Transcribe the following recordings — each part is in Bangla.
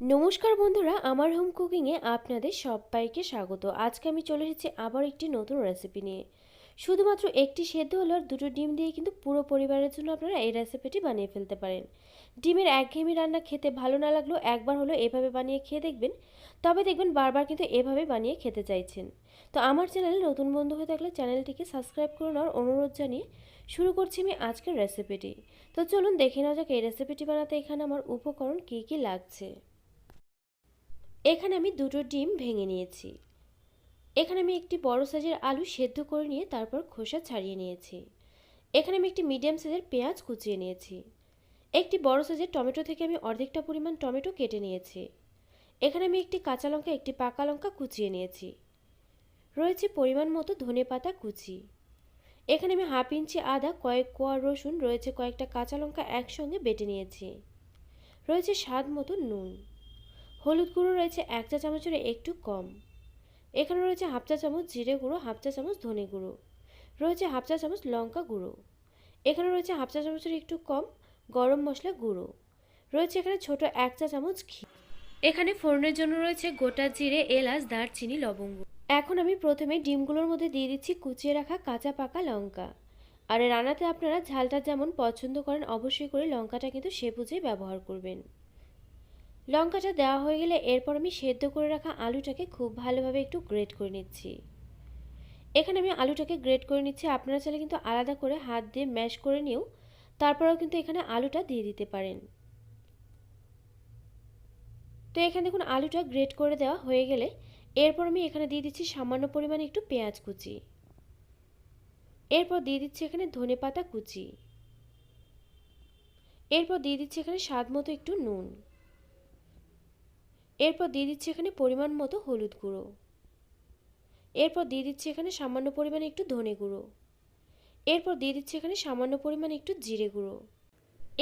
নমস্কার বন্ধুরা, আমার হোম কুকিংয়ে আপনাদের সবাইকে স্বাগত। আজকে আমি চলে এসেছি আবার একটি নতুন রেসিপি নিয়ে। শুধুমাত্র একটি সেদ্ধ হলো আর দুটো ডিম দিয়ে কিন্তু পুরো পরিবারের জন্য আপনারা এই রেসিপিটি বানিয়ে ফেলতে পারেন। ডিমের একঘেয়েমি রান্না খেতে ভালো না লাগলেও একবার হলো এভাবে বানিয়ে খেয়ে দেখবেন। তবে দেখবেন বারবার কিন্তু এভাবে বানিয়ে খেতে চাইছেন। তো আমার চ্যানেলে নতুন বন্ধু হয়ে থাকলে চ্যানেলটিকে সাবস্ক্রাইব করে নেওয়ার অনুরোধ জানিয়ে শুরু করছি আমি আজকের রেসিপিটি তো চলুন দেখে নেওয়া যাক এই রেসিপিটি বানাতে এখানে আমার উপকরণ কী কী লাগছে। এখানে আমি দুটো ডিম ভেঙে নিয়েছি। এখানে আমি একটি বড় সাইজের আলু সেদ্ধ করে নিয়ে তারপর খোসা ছাড়িয়ে নিয়েছি। এখানে আমি একটি মিডিয়াম সাইজের পেঁয়াজ কুচিয়ে নিয়েছি। একটি বড় সাইজের টমেটো থেকে আমি অর্ধেকটা পরিমাণ টমেটো কেটে নিয়েছি। এখানে আমি একটি কাঁচা লঙ্কা, একটি পাকা লঙ্কা কুচিয়ে নিয়েছি। রয়েছে পরিমাণ মতো ধনে পাতা কুচি। এখানে আমি হাফ ইঞ্চি আদা, কয়েক কোয়া রসুন, রয়েছে কয়েকটা কাঁচা লঙ্কা একসঙ্গে বেটে নিয়েছি। রয়েছে স্বাদ মতো নুন। হলুদ গুঁড়ো রয়েছে এক চা চামচের একটু কম। এখানে রয়েছে হাফ চা চামচ জিরে গুঁড়ো, হাফ চা চামচ ধনে গুঁড়ো। রয়েছে হাফ চা চামচ লঙ্কা গুঁড়ো। এখানে রয়েছে হাফ চা চামচের একটু কম গরম মশলা গুঁড়ো। রয়েছে এখানে ছোট এক চা চামচ ঘি। এখানে ফোড়নের জন্য রয়েছে গোটা জিরে, এলাচ, দারচিনি, লবঙ্গ। এখন আমি প্রথমে ডিমগুলোর মধ্যে দিয়ে দিচ্ছি কুচিয়ে রাখা কাঁচা পাকা লঙ্কা। আর রান্নাতে আপনারা ঝালটা যেমন পছন্দ করেন, অবশ্যই করে লঙ্কাটা কিন্তু সে বুঝেই ব্যবহার করবেন। লঙ্কাটা দেওয়া হয়ে গেলে এরপর আমি সেদ্ধ করে রাখা আলুটাকে খুব ভালোভাবে একটু গ্রেট করে নিচ্ছি। এখানে আমি আলুটাকে গ্রেট করে নিচ্ছি। আপনারা চাইলে কিন্তু আলাদা করে হাত দিয়ে ম্যাশ করে নিয়েও তারপরেও কিন্তু এখানে আলুটা দিয়ে দিতে পারেন। তো এখানে দেখুন আলুটা গ্রেট করে দেওয়া হয়ে গেলে এরপর আমি এখানে দিয়ে দিচ্ছি সামান্য পরিমাণে একটু পেঁয়াজ কুচি। এরপর দিয়ে দিচ্ছি এখানে ধনে পাতা কুচি। এরপর দিয়ে দিচ্ছি এখানে স্বাদ মতো একটু নুন। এরপর দিয়ে দিচ্ছি এখানে পরিমাণ মতো হলুদ গুঁড়ো। এরপর দিয়ে দিচ্ছি এখানে সামান্য পরিমাণে একটু ধনে গুঁড়ো। এরপর দিয়ে দিচ্ছি এখানে সামান্য পরিমাণে একটু জিরে গুঁড়ো।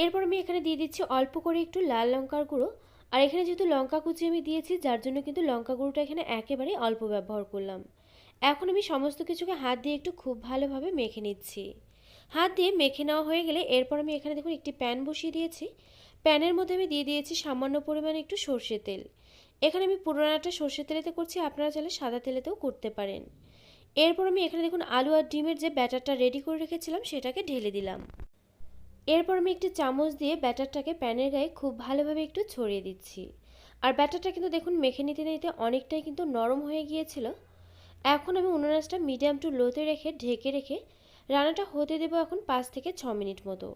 এরপর আমি এখানে দিয়ে দিচ্ছি অল্প করে একটু লাল লঙ্কার গুঁড়ো। আর এখানে যেহেতু লঙ্কা কুচি আমি দিয়েছি, যার জন্য কিন্তু লঙ্কা গুঁড়োটা এখানে একেবারে অল্প ব্যবহার করলাম। এখন আমি সমস্ত কিছুকে হাত দিয়ে একটু খুব ভালোভাবে মেখে নিচ্ছি। হাত দিয়ে মেখে নেওয়া হয়ে গেলে এরপর আমি এখানে দেখুন একটি প্যান বসিয়ে দিয়েছি। প্যানের মধ্যে আমি দিয়ে দিয়েছি সামান্য পরিমাণে একটু সর্ষে তেল। এখানে আমি পুরোনাটা সর্ষের তেলেতে করছি, আপনারা চাইলে সাদা তেলেতেও করতে পারেন। এরপর আমি এখানে দেখুন আলু আর ডিমের যে ব্যাটারটা রেডি করে রেখেছিলাম, সেটাকে ঢেলে দিলাম। এরপর আমি একটি চামচ দিয়ে ব্যাটারটাকে প্যানের গায়ে খুব ভালোভাবে একটু ছড়িয়ে দিচ্ছি। আর ব্যাটারটা কিন্তু দেখুন মেখে নিতে নিতে অনেকটাই কিন্তু নরম হয়ে গিয়েছিল। এখন আমি উনুনাসটা মিডিয়াম টু লোতে রেখে ঢেকে রেখে রান্নাটা হতে দেবো এখন পাঁচ থেকে ছ মিনিট মতো।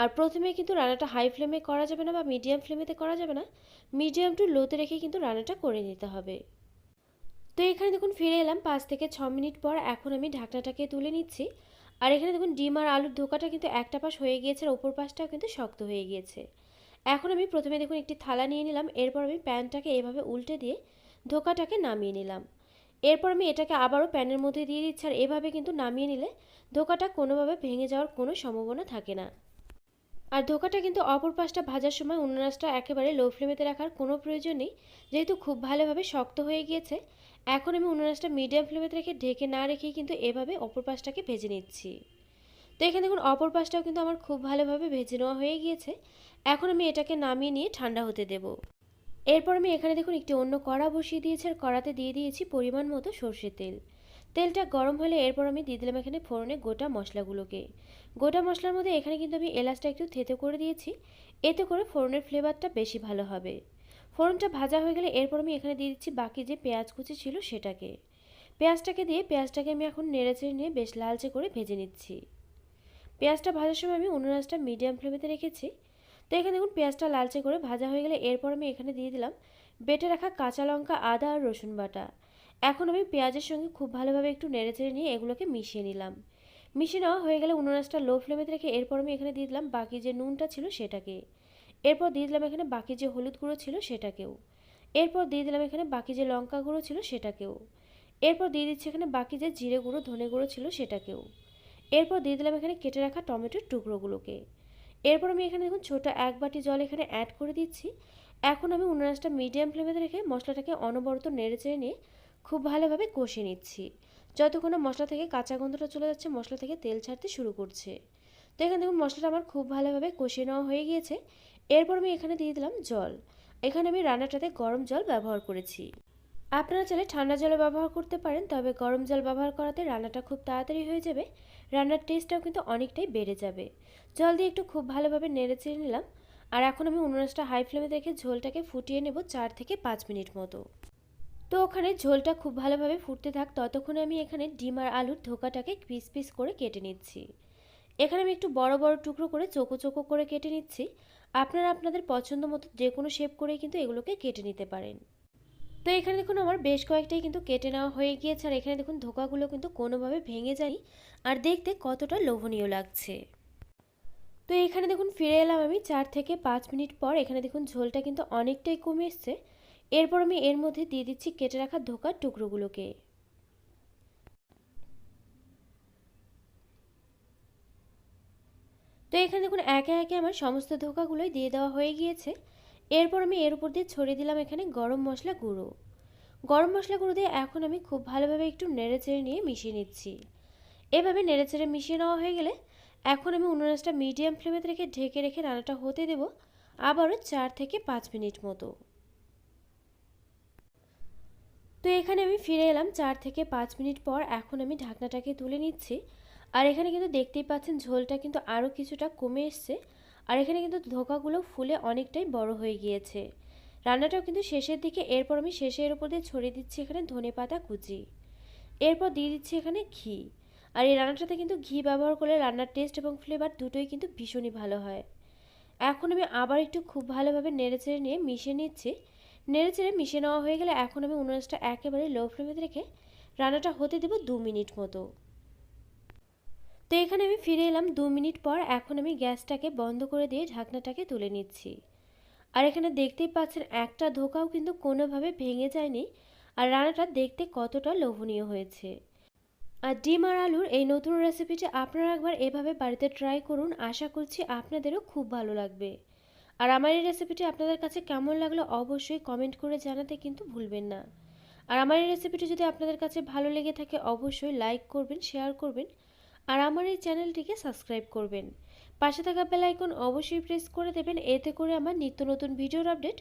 আর প্রথমে কিন্তু রান্নাটা হাই ফ্লেমে করা যাবে না বা মিডিয়াম ফ্লেমেতে করা যাবে না। মিডিয়াম টু লোতে রেখে কিন্তু রান্নাটা করে নিতে হবে। তো এখানে দেখুন ফিরে এলাম, পাঁচ থেকে ছ মিনিট পর এখন আমি ঢাকনাটাকে তুলে নিচ্ছি। আর এখানে দেখুন ডিম আর আলুর ধোকাটা কিন্তু একটা পাশ হয়ে গিয়েছে আর ওপর পাশটাও কিন্তু শক্ত হয়ে গিয়েছে। এখন আমি প্রথমে দেখুন একটি থালা নিয়ে নিলাম, এরপর আমি প্যানটাকে এভাবে উল্টে দিয়ে ধোকাটাকে নামিয়ে নিলাম। এরপর আমি এটাকে আবারও প্যানের মধ্যে দিয়ে দিচ্ছি আর এভাবে কিন্তু নামিয়ে নিলে ধোকাটা কোনোভাবে ভেঙে যাওয়ার কোনো সম্ভাবনা থাকে না। আর ধোকাটা কিন্তু অপর পাশটা ভাজার সময় উন্নাসটা একেবারে লো ফ্লেমেতে রাখার কোনো প্রয়োজন নেই, যেহেতু খুব ভালোভাবে শক্ত হয়ে গিয়েছে। এখন আমি উন্নাসটা মিডিয়াম ফ্লেমেতে রেখে ঢেকে না রেখেই কিন্তু এভাবে অপর পাশটাকে ভেজে নিচ্ছি। তো এখানে দেখুন, অপর পাশটাও কিন্তু আমার খুব ভালোভাবে ভেজে নেওয়া হয়ে গিয়েছে। এখন আমি এটাকে নামিয়ে নিয়ে ঠান্ডা হতে দেব। এরপর আমি এখানে দেখুন, একটি অন্য কড়া বসিয়ে দিয়েছি আর কড়াতে দিয়ে দিয়েছি পরিমাণ মতো সর্ষের তেল। তেলটা গরম হলে এরপর আমি দিয়ে দিলাম এখানে ফোড়নে গোটা মশলাগুলোকে। গোটা মশলার মধ্যে এখানে কিন্তু আমি এলাচটা একটু থেতো করে দিয়েছি। এতে করে ফোড়নের ফ্লেভারটা বেশি ভালো হবে। ফোড়নটা ভাজা হয়ে গেলে এরপর আমি এখানে দিয়ে দিচ্ছি বাকি যে পেঁয়াজ কুচি ছিল সেটাকে। পেঁয়াজটাকে দিয়ে পেঁয়াজটাকে আমি এখন নেড়েচেড়ে নিয়ে বেশ লালচে করে ভেজে নিচ্ছি। পেঁয়াজটা ভাজার সময় আমি উনুনাসটা মিডিয়াম ফ্লেমেতে রেখেছি। তো এখানে দেখুন পেঁয়াজটা লালচে করে ভাজা হয়ে গেলে এরপর আমি এখানে দিয়ে দিলাম বেটে রাখা কাঁচা লঙ্কা, আদা আর রসুন বাটা। এখন আমি পেঁয়াজের সঙ্গে খুব ভালোভাবে একটু নেড়েচেড়ে নিয়ে এগুলোকে মিশিয়ে নিলাম। মিশিয়ে নেওয়া হয়ে গেলে উনুনাসটা লো ফ্লেমেতে রেখে এরপর আমি এখানে দিয়ে দিলাম বাকি যে নুনটা ছিল সেটাকে। এরপর দিয়ে দিলাম এখানে বাকি যে হলুদ গুঁড়ো ছিল সেটাকেও। এরপর দিয়ে দিলাম এখানে বাকি যে লঙ্কা গুঁড়ো ছিল সেটাকেও। এরপর দিয়ে দিচ্ছি এখানে বাকি যে জিরে গুঁড়ো, ধনে গুঁড়ো ছিল সেটাকেও। এরপর দিয়ে দিলাম এখানে কেটে রাখা টমেটোর টুকরোগুলোকে। এরপর আমি এখানে দেখুন ছোটো এক বাটি জল এখানে অ্যাড করে দিচ্ছি। এখন আমি উনুনাসটা মিডিয়াম ফ্লেমেতে রেখে মশলাটাকে অনবরত নেড়ে চেড়ে নিয়ে খুব ভালোভাবে কষে নিচ্ছি। যতক্ষণ মশলা থেকে কাঁচা গন্ধটা চলে যাচ্ছে, মশলা থেকে তেল ছাড়তে শুরু করছে। তো এখানে দেখুন, মশলাটা আমার খুব ভালোভাবে কষিয়ে নেওয়া হয়ে গিয়েছে। এরপর আমি এখানে দিয়ে দিলাম জল। এখানে আমি রান্নাটাতে গরম জল ব্যবহার করেছি। আপনারা চাইলে ঠান্ডা জলও ব্যবহার করতে পারেন, তবে গরম জল ব্যবহার করাতে রান্নাটা খুব তাড়াতাড়ি হয়ে যাবে। রান্নার টেস্টটাও কিন্তু অনেকটাই বেড়ে যাবে। জল দিয়ে একটু খুব ভালোভাবে নেড়ে চেড়ে নিলাম। আর এখন আমি উনুনাসটা হাই ফ্লেমে রেখে ঝোলটাকে ফুটিয়ে নেব চার থেকে পাঁচ মিনিট মতো। তো ওখানে ঝোলটা খুব ভালোভাবে ফুটতে থাক, ততক্ষণে আমি এখানে ডিম আর আলুর ধোকাটাকে পিস পিস করে কেটে নিচ্ছি। এখানে আমি একটু বড় বড় টুকরো করে চোকো চোকো করে কেটে নিচ্ছি। আপনারা আপনাদের পছন্দ মতো যে কোনো শেপ করেই কিন্তু এগুলোকে কেটে নিতে পারেন। তো এখানে দেখুন আমার বেশ কয়েকটাই কিন্তু কেটে নেওয়া হয়ে গিয়েছে, আর এখানে দেখুন ধোকাগুলো কিন্তু কোনোভাবে ভেঙে যায়নি আর দেখতে কতটা লোভনীয় লাগছে। তো এখানে দেখুন ফিরে এলাম আমি চার থেকে পাঁচ মিনিট পর। এখানে দেখুন ঝোলটা কিন্তু অনেকটাই কমে এসছে। এরপর আমি এর মধ্যে দিয়ে দিচ্ছি কেটে রাখা ধোকার টুকরোগুলোকে। তো এখানে দেখুন, একে একে আমার সমস্ত ধোকাগুলোই দিয়ে দেওয়া হয়ে গিয়েছে। এরপর আমি এর উপর দিয়ে ছড়িয়ে দিলাম এখানে গরম মশলা গুঁড়ো। গরম মশলা গুঁড়ো দিয়ে এখন আমি খুব ভালোভাবে একটু নেড়ে চেড়ে নিয়ে মিশিয়ে নিচ্ছি। এভাবে নেড়ে চেড়ে মিশিয়ে নেওয়া হয়ে গেলে এখন আমি উনুনাসটা মিডিয়াম ফ্লেমে রেখে ঢেকে রেখে রান্নাটা হতে দেব আবারও চার থেকে পাঁচ মিনিট মতো। তো এখানে আমি ফিরে এলাম চার থেকে পাঁচ মিনিট পর এখন আমি ঢাকনাটাকে তুলে নিচ্ছি। আর এখানে কিন্তু দেখতেই পাচ্ছেন ঝোলটা কিন্তু আরও কিছুটা কমে এসছে। আর এখানে কিন্তু ধোকাগুলো ফুলে অনেকটাই বড় হয়ে গিয়েছে। রান্নাটাও কিন্তু শেষের দিকে, এরপর আমি শেষের উপর দিয়ে ছড়িয়ে দিচ্ছি এখানে ধনে পাতা কুচি। এরপর দিয়ে দিচ্ছি এখানে ঘি। আর এই রান্নাটাতে কিন্তু ঘি ব্যবহার করলে রান্নার টেস্ট এবং ফ্লেভার দুটোই কিন্তু ভীষণই ভালো হয়। এখন আমি আবার একটু খুব ভালোভাবে নেড়েচেড়ে নিয়ে মিশিয়ে নিচ্ছি। নেড়েচেড়ে মিশিয়ে নেওয়া হয়ে গেলে এখন আমি উনুনটা একেবারে লো ফ্লেমে রেখে রান্নাটা হতে দেবো দু মিনিট মতো। তো এখানে আমি ফিরে এলাম দু মিনিট পর এখন আমি গ্যাসটাকে বন্ধ করে দিয়ে ঢাকনাটাকে তুলে নিচ্ছি। আর এখানে দেখতেই পাচ্ছেন একটা ধোকাও কিন্তু কোনোভাবে ভেঙে যায়নি আর রান্নাটা দেখতে কতটা লোভনীয় হয়েছে। আর ডিম আর আলুর এই নতুন রেসিপিটি আপনারা একবার এভাবে বাড়িতে ট্রাই করুন, আশা করছি আপনাদেরও খুব ভালো লাগবে। আর আমার এই রেসিপিটি আপনাদের কাছে কেমন লাগল অবশ্যই কমেন্ট করে জানাতে কিন্তু ভুলবেন না। আর আমার এই রেসিপিটি যদি আপনাদের কাছে ভালো লেগে থাকে অবশ্যই লাইক করবেন শেয়ার করবেন, আর আমার এই চ্যানেলটিকে সাবস্ক্রাইব করবেন। পাশে থাকা বেল আইকন অবশ্যই প্রেস করে দেবেন, এতে করে আমার নিত্য নতুন ভিডিওর আপডেট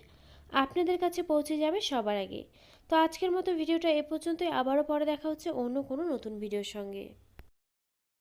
আপনাদের কাছে পৌঁছে যাবে সবার আগে। তো আজকের মতো ভিডিওটা এ পর্যন্তই, আবারও পরে দেখা হচ্ছে অন্য কোনো নতুন ভিডিওর সঙ্গে।